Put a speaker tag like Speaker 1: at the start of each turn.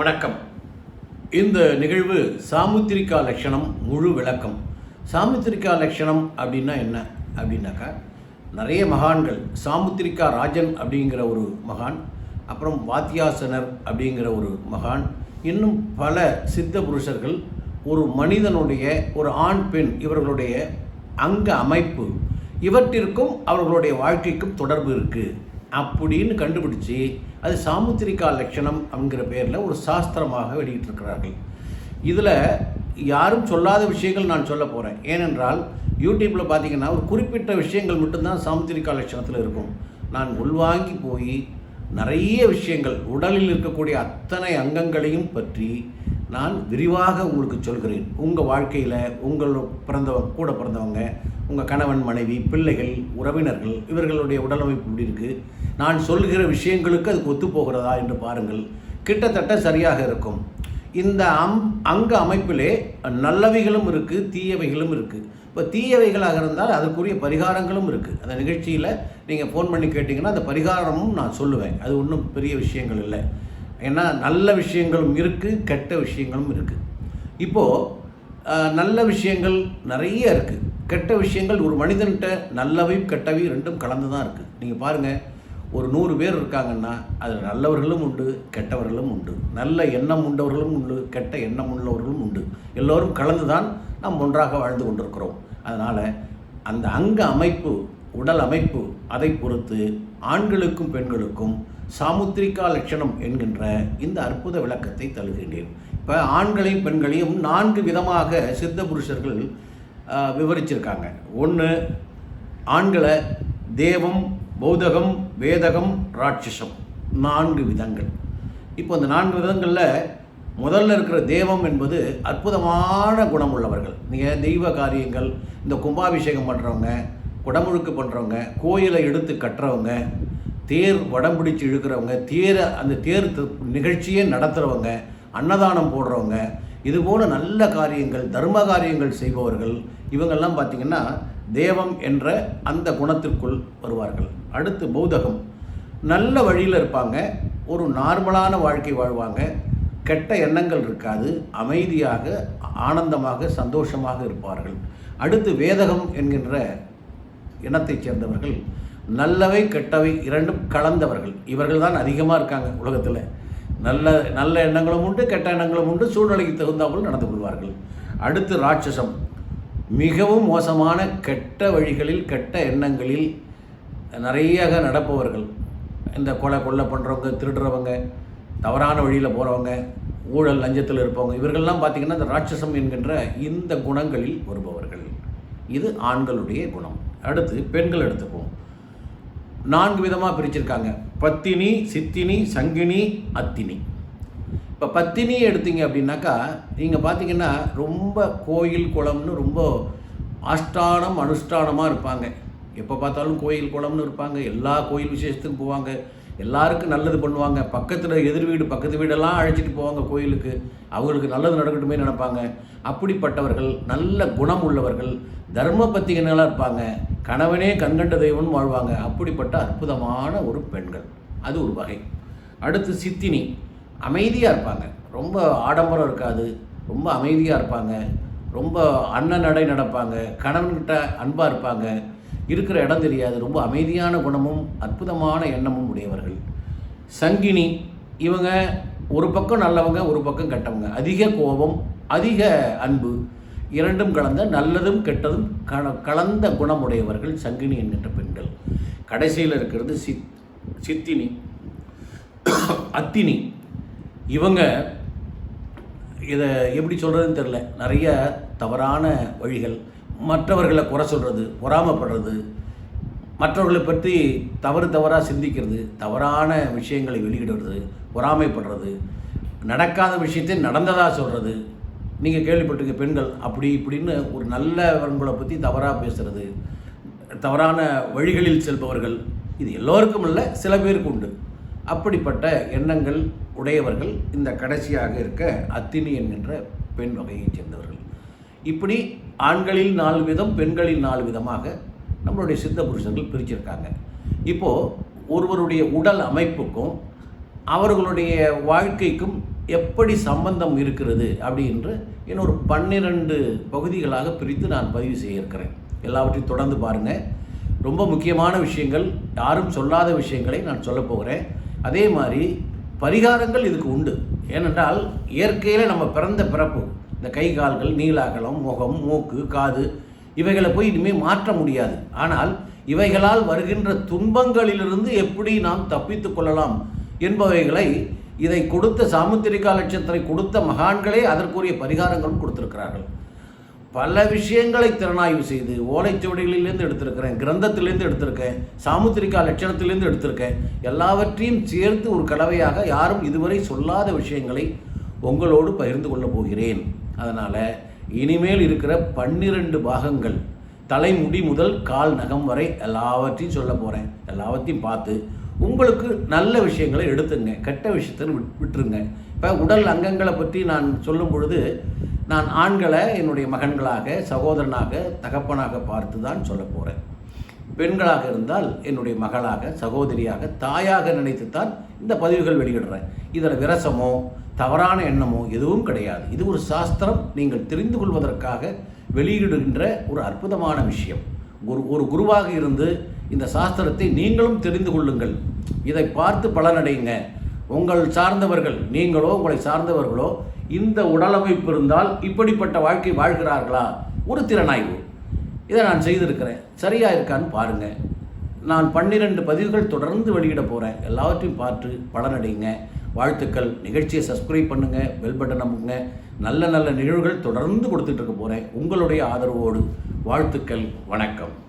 Speaker 1: வணக்கம். இந்த நிகழ்வு சாமுத்திரிகா லட்சணம் முழு விளக்கம். சாமுத்திரிகா லட்சணம் அப்படின்னா என்ன? அப்படின்னாக்கா நிறைய மகான்கள் சாமுத்திரிகா ராஜன் அப்படிங்கிற ஒரு மகான் அப்புறம் வாத்தியாசனர் அப்படிங்கிற ஒரு மகான் இன்னும் பல சித்த புருஷர்கள் ஒரு மனிதனுடைய ஒரு ஆண் பெண் இவர்களுடைய அங்க அமைப்பு இவற்றிற்கும் அவர்களுடைய வாழ்க்கைக்கும் தொடர்பு இருக்குது அப்படின்னு கண்டுபிடிச்சு அது சாமுத்திரிகா லட்சணம் அப்படிங்கிற பேரில் ஒரு சாஸ்திரமாக வெளியிட்டிருக்கிறார்கள். இதில் யாரும் சொல்லாத விஷயங்கள் நான் சொல்ல போகிறேன் ஏனென்றால் யூடியூப்பில் பார்த்தீங்கன்னா ஒரு குறிப்பிட்ட விஷயங்கள் மட்டும்தான் சாமுத்திரிகா லட்சணத்தில் இருக்கும். நான் உள்வாங்கி போய் நிறைய விஷயங்கள் உடலில் இருக்கக்கூடிய அத்தனை அங்கங்களையும் பற்றி நான் விரிவாக உங்களுக்கு சொல்கிறேன். உங்கள் வாழ்க்கையில் உங்கள் பிறந்தவங்க கூட பிறந்தவங்க உங்கள் கணவன் மனைவி பிள்ளைகள் உறவினர்கள் இவர்களுடைய உடலமைப்பு இப்படி இருக்குது நான் சொல்கிற விஷயங்களுக்கு அதுக்கு ஒத்து போகிறதா என்று பாருங்கள். கிட்டத்தட்ட சரியாக இருக்கும். இந்த அம் அங்க அமைப்பிலே நல்லவைகளும் இருக்குது தீயவைகளும் இருக்குது இப்போ தீயவைகளாக இருந்தால் அதுக்குரிய பரிகாரங்களும் இருக்குது அந்த நிகழ்ச்சியில் நீங்கள் ஃபோன் பண்ணி கேட்டிங்கன்னா அந்த பரிகாரமும் நான் சொல்லுவேன். அது ஒன்றும் பெரிய விஷயங்கள் இல்லை. ஏன்னா நல்ல விஷயங்களும் இருக்குது கெட்ட விஷயங்களும் இருக்குது இப்போது நல்ல விஷயங்கள் நிறைய இருக்குது கெட்ட விஷயங்கள் ஒரு மனிதன்கிட்ட நல்லவையும் கெட்டவையும் ரெண்டும் கலந்து தான் இருக்குது நீங்கள் பாருங்கள் ஒரு நூறு பேர் இருக்காங்கன்னா அதில் நல்லவர்களும் உண்டு கெட்டவர்களும் உண்டு. நல்ல எண்ணம் உண்டவர்களும் உண்டு கெட்ட எண்ணம் உள்ளவர்களும் உண்டு. எல்லோரும் கலந்து தான் நாம் ஒன்றாக வாழ்ந்து கொண்டிருக்கிறோம். அதனால் அந்த அங்க அமைப்பு உடல் அமைப்பு அதை பொறுத்து ஆண்களுக்கும் பெண்களுக்கும் சாமுத்திரிகா லட்சணம் என்கின்ற இந்த அற்புத விளக்கத்தை தருகின்றேன். இப்போ ஆண்களையும் பெண்களையும் நான்கு விதமாக சித்த புருஷர்கள் விவரிச்சிருக்காங்க. ஒன்று ஆண்களை தேவம் பௌதகம் வேதகம் ராட்சசம். நான்கு விதங்கள். இப்போ இந்த நான்கு விதங்களில் முதல்ல இருக்கிற தேவம் என்பது அற்புதமான குணம் உள்ளவர்கள் நீங்கள் தெய்வ காரியங்கள் இந்த கும்பாபிஷேகம் பண்ணுறவங்க குடமுழுக்கு பண்ணுறவங்க கோயிலை எடுத்து கட்டுறவங்க தேர் வடம் பிடிச்சு இழுக்கிறவங்க தேரை அந்த தேர் நிகழ்ச்சியே நடத்துகிறவங்க அன்னதானம் போடுறவங்க இதுபோல் நல்ல காரியங்கள் தர்ம காரியங்கள் செய்பவர்கள் இவங்கெல்லாம் பார்த்திங்கன்னா தேவம் என்ற அந்த குணத்திற்குள் வருவார்கள். அடுத்து பௌதகம். நல்ல வழியில் இருப்பாங்க. ஒரு நார்மலான வாழ்க்கை வாழ்வாங்க. கெட்ட எண்ணங்கள் இருக்காது. அமைதியாக ஆனந்தமாக சந்தோஷமாக இருப்பார்கள். அடுத்து வேதகம் என்கின்ற இனத்தைச் சேர்ந்தவர்கள். நல்லவை கெட்டவை இரண்டும் கலந்தவர்கள். இவர்கள் தான் அதிகமாக இருக்காங்க உலகத்தில். நல்ல நல்ல எண்ணங்களும் உண்டு கெட்ட எண்ணங்களும் உண்டு. சூழ்நிலைக்கு தகுந்தாப்புல நடந்து கொள்வார்கள். அடுத்து ராட்சசம். மிகவும் மோசமான கெட்ட வழிகளில் கெட்ட எண்ணங்களில் நிறைய நடப்பவர்கள். இந்த கொலை கொள்ளை பண்ணுறவங்க திருடுறவங்க தவறான வழியில் போகிறவங்க ஊழல் லஞ்சத்தில் இருப்பவங்க இவர்கள்லாம் பார்த்திங்கன்னா இந்த ராட்சசம் என்கின்ற இந்த குணங்களில் வருபவர்கள். இது ஆண்களுடைய குணம். அடுத்து பெண்கள் எடுத்துப்போம். நான்கு விதமாக பிரிச்சிருக்காங்க. பத்தினி சித்தினி சங்கினி அத்தினி. இப்போ பத்தினி எடுத்தீங்க அப்படின்னாக்கா நீங்கள் பார்த்தீங்கன்னா ரொம்ப கோயில் குளம்னு ரொம்ப ஆஷ்டானம் அனுஷ்டானமாக இருப்பாங்க. எப்போ பார்த்தாலும் கோயில் குளம்னு இருப்பாங்க எல்லா கோயில் விசேஷத்துக்கும் போவாங்க எல்லாருக்கும் நல்லது பண்ணுவாங்க. பக்கத்தில் எதிர் வீடு பக்கத்து வீடெல்லாம் அழைச்சிட்டு போவாங்க கோயிலுக்கு. அவங்களுக்கு நல்லது நடக்கட்டுமே நினைப்பாங்க. அப்படிப்பட்டவர்கள் நல்ல குணம் உள்ளவர்கள் தர்ம பத்திகனாக இருப்பாங்க. கணவனே கண்கண்ட தெய்வம்னு வாழ்வாங்க. அப்படிப்பட்ட அற்புதமான ஒரு பெண்கள். அது ஒரு வகை. அடுத்து சித்தினி. அமைதியாக இருப்பாங்க. ரொம்ப ஆடம்பரம் இருக்காது. ரொம்ப அமைதியாக இருப்பாங்க. ரொம்ப அன்ன நடை நடப்பாங்க. கணவன்கிட்ட அன்பாக இருப்பாங்க. இருக்கிற இடம் தெரியாது. ரொம்ப அமைதியான குணமும் அற்புதமான எண்ணமும் உடையவர்கள். சங்கினி இவங்க ஒரு பக்கம் நல்லவங்க ஒரு பக்கம் கெட்டவங்க. அதிக கோபம் அதிக அன்பு இரண்டும் கலந்த நல்லதும் கெட்டதும் கல கலந்த குணமுடையவர்கள் சங்கினி என்கின்ற பெண்கள். கடைசியில் இருக்கிறது சித் சித்தினி. அத்தினி. இவங்க இதை எப்படி சொல்கிறதுன்னு தெரில நிறைய தவறான வழிகள். மற்றவர்களை குறை சொல்கிறது பொறாமப்படுறது மற்றவர்களை பற்றி தவறு தவறாக சிந்திக்கிறது தவறான விஷயங்களை வெளியிடுறது பொறாமைப்படுறது நடக்காத விஷயத்தை நடந்ததாக சொல்கிறது நீங்கள் கேள்விப்பட்டிருக்க பெண்கள் அப்படி இப்படின்னு ஒரு நல்லவங்களை பற்றி தவறாக பேசுகிறது தவறான வழிகளில் செல்பவர்கள் இது எல்லோருக்கும் இல்லை சில பேருக்கு உண்டு. அப்படிப்பட்ட எண்ணங்கள் உடையவர்கள் இந்த கடைசியாக இருக்க அத்தினி என்கின்ற பெண் வகையைச் சேர்ந்தவர்கள். இப்படி ஆண்களில் நாலு விதம் பெண்களில் நாலு விதமாக நம்மளுடைய சித்த புருஷர்கள் பிரிச்சிருக்காங்க. இப்போது ஒருவருடைய உடல் அமைப்புக்கும் அவர்களுடைய வாழ்க்கைக்கும் எப்படி சம்பந்தம் இருக்கிறது அப்படி என்று இன்னொரு பன்னிரண்டு பகுதிகளாக பிரித்து நான் பதிவு செய்யிருக்கிறேன் எல்லாவற்றையும் தொடர்ந்து பாருங்கள் ரொம்ப முக்கியமான விஷயங்கள் யாரும் சொல்லாத விஷயங்களை நான் சொல்ல போகிறேன். அதே மாதிரி பரிகாரங்கள் இதுக்கு உண்டு. ஏனென்றால் இயற்கையில் நம்ம பிறந்த பிறப்பு இந்த கை கால்கள் நீலாகலம் முகம் மூக்கு காது இவைகளை போய் இனிமேல் மாற்ற முடியாது. ஆனால் இவைகளால் வருகின்ற துன்பங்களிலிருந்து எப்படி நாம் தப்பித்து கொள்ளலாம் என்பவைகளை இதை கொடுத்த சாமுத்திரிகா லட்சத்திரை கொடுத்த மகான்களே அதற்குரிய பரிகாரங்களும் கொடுத்திருக்கிறார்கள். பல விஷயங்களை திறனாய்வு செய்து ஓலைச்சுவடிகளிலேருந்து எடுத்திருக்கிறேன் கிரந்தத்திலேருந்து எடுத்திருக்கேன் சாமுத்திரிகா லட்சணத்திலேருந்து எடுத்திருக்கேன். எல்லாவற்றையும் சேர்த்து ஒரு கலவையாக யாரும் இதுவரை சொல்லாத விஷயங்களை உங்களோடு பகிர்ந்து கொள்ளப் போகிறேன். அதனால் இனிமேல் இருக்கிற பன்னிரண்டு பாகங்கள் தலைமுடி முதல் கால் நகம் வரை எல்லாவற்றையும் சொல்ல போகிறேன் எல்லாவற்றையும் பார்த்து உங்களுக்கு நல்ல விஷயங்களை எடுத்துங்க கெட்ட விஷயத்தை விட் விட்டுருங்க. இப்போ உடல் அங்கங்களை பற்றி நான் சொல்லும் பொழுது நான் ஆண்களை என்னுடைய மகன்களாக சகோதரனாக தகப்பனாக பார்த்து தான் சொல்ல போகிறேன் பெண்களாக இருந்தால் என்னுடைய மகளாக சகோதரியாக தாயாக நினைத்துத்தான் இந்த பதிவுகள் வெளியிடுறேன். இதில் விரசமோ தவறான எண்ணமோ எதுவும் கிடையாது. இது ஒரு சாஸ்திரம். நீங்கள் தெரிந்து கொள்வதற்காக வெளியிடுகின்ற ஒரு அற்புதமான விஷயம். ஒரு ஒரு குருவாக இருந்து இந்த சாஸ்திரத்தை நீங்களும் தெரிந்து கொள்ளுங்கள். இதை பார்த்து பலனடையுங்க உங்கள் சார்ந்தவர்கள் நீங்களோ உங்களை சார்ந்தவர்களோ இந்த உடலமைப்பு இருந்தால் இப்படிப்பட்ட வாழ்க்கை வாழ்கிறார்களா? ஒரு திறனாய்வு. இதை நான் செய்திருக்கிறேன். சரியாக இருக்கான்னு பாருங்கள் நான் பன்னிரெண்டு பதிவுகள் தொடர்ந்து வெளியிட போகிறேன் எல்லாவற்றையும் பார்த்து பலனடைங்க. வாழ்த்துக்கள். நிகழ்ச்சியை சப்ஸ்கிரைப் பண்ணுங்கள் பெல் பட்டன் அமுங்க நல்ல நல்ல நிகழ்வுகள் தொடர்ந்து கொடுத்துட்டு இருக்க போகிறேன் உங்களுடைய ஆதரவோடு வாழ்த்துக்கள் வணக்கம்.